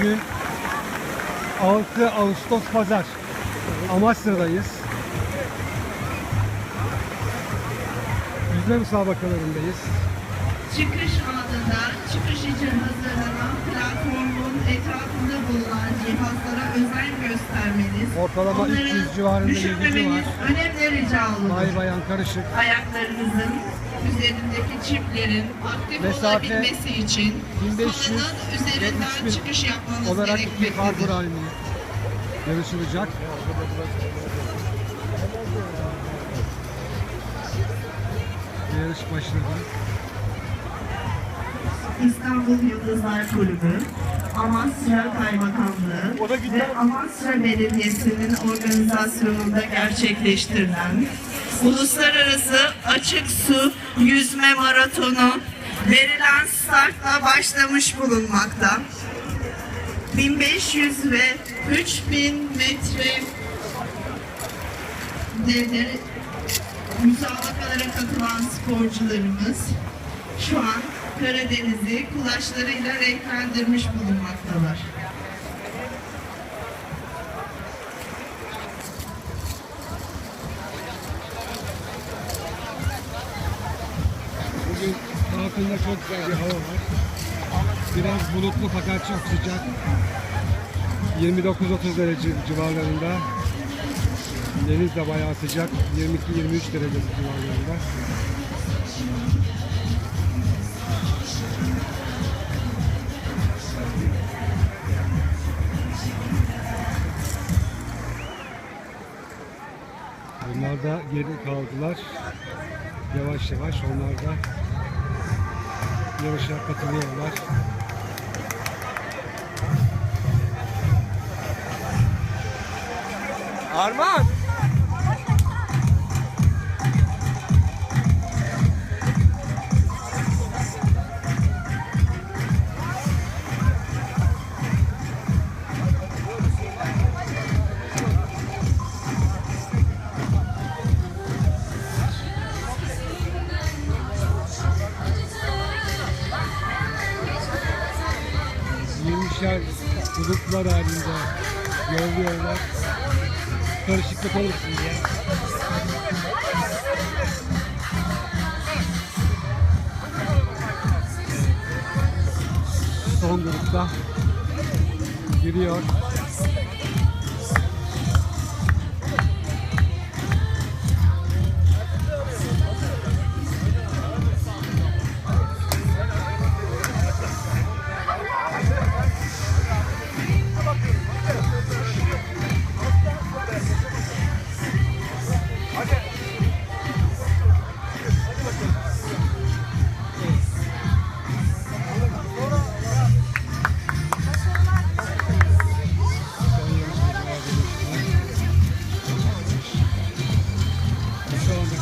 Bugün 6 Ağustos Pazar. Amasya'dayız. Yüzme müsabakalarındayız. Çıkış anında çıkış için hazırlanan etrafında bulunan cihazlara özen göstermeniz, Ortalama onları 300 civarında düşürmemeniz var. önemli rica olunur. Bay bayan karışık. Ayaklarınızın üzerindeki çiplerin aktif Mesafe olabilmesi için 1500 halının ve üzerinden 3000 çıkış yapmanız olarak iki gerekmektedir. parkur halinde yarışılacak. Yarış başladı. İstanbul Yıldızlar Kulübü, Amasya Kaymakamlığı ve Amasya Belediyesi'nin organizasyonunda gerçekleştirilen Uluslararası Açık Su Yüzme Maratonu verilen startla başlamış bulunmakta. 1500 ve 3000 metre müsabakalara katılan sporcularımız şu an Karadeniz'i kulaçlarıyla renklendirmiş bulunmaktalar. Bugün balkonda çok güzel bir hava var. Biraz bulutlu fakat çok sıcak. 29-30 derece civarlarında. Deniz de bayağı sıcak. 22-23 derece civarlarında. Bunlar da geri kaldılar. Yavaş yavaş onlar da yarışa katılıyorlar. Arman! Yirmişer gruplar halinde yolluyorlar. Karışıklık olursun diye. Son grupta giriyor.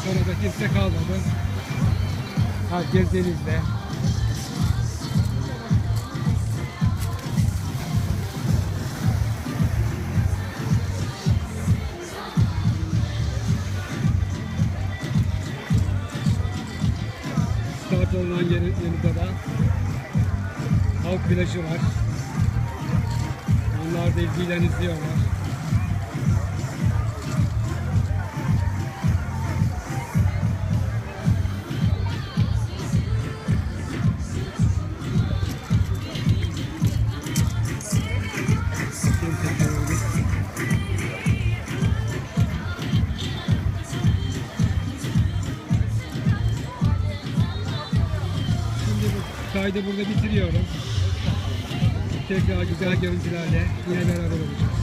Anda konuda kimse kalmadı. Herkes denizde. Start olunan yanında da halk plajı var. Onlar da ilgiyle izliyorlar. Kaydı burada bitiriyorum. Tekrar güzel görüntülerle yine beraber olacağız.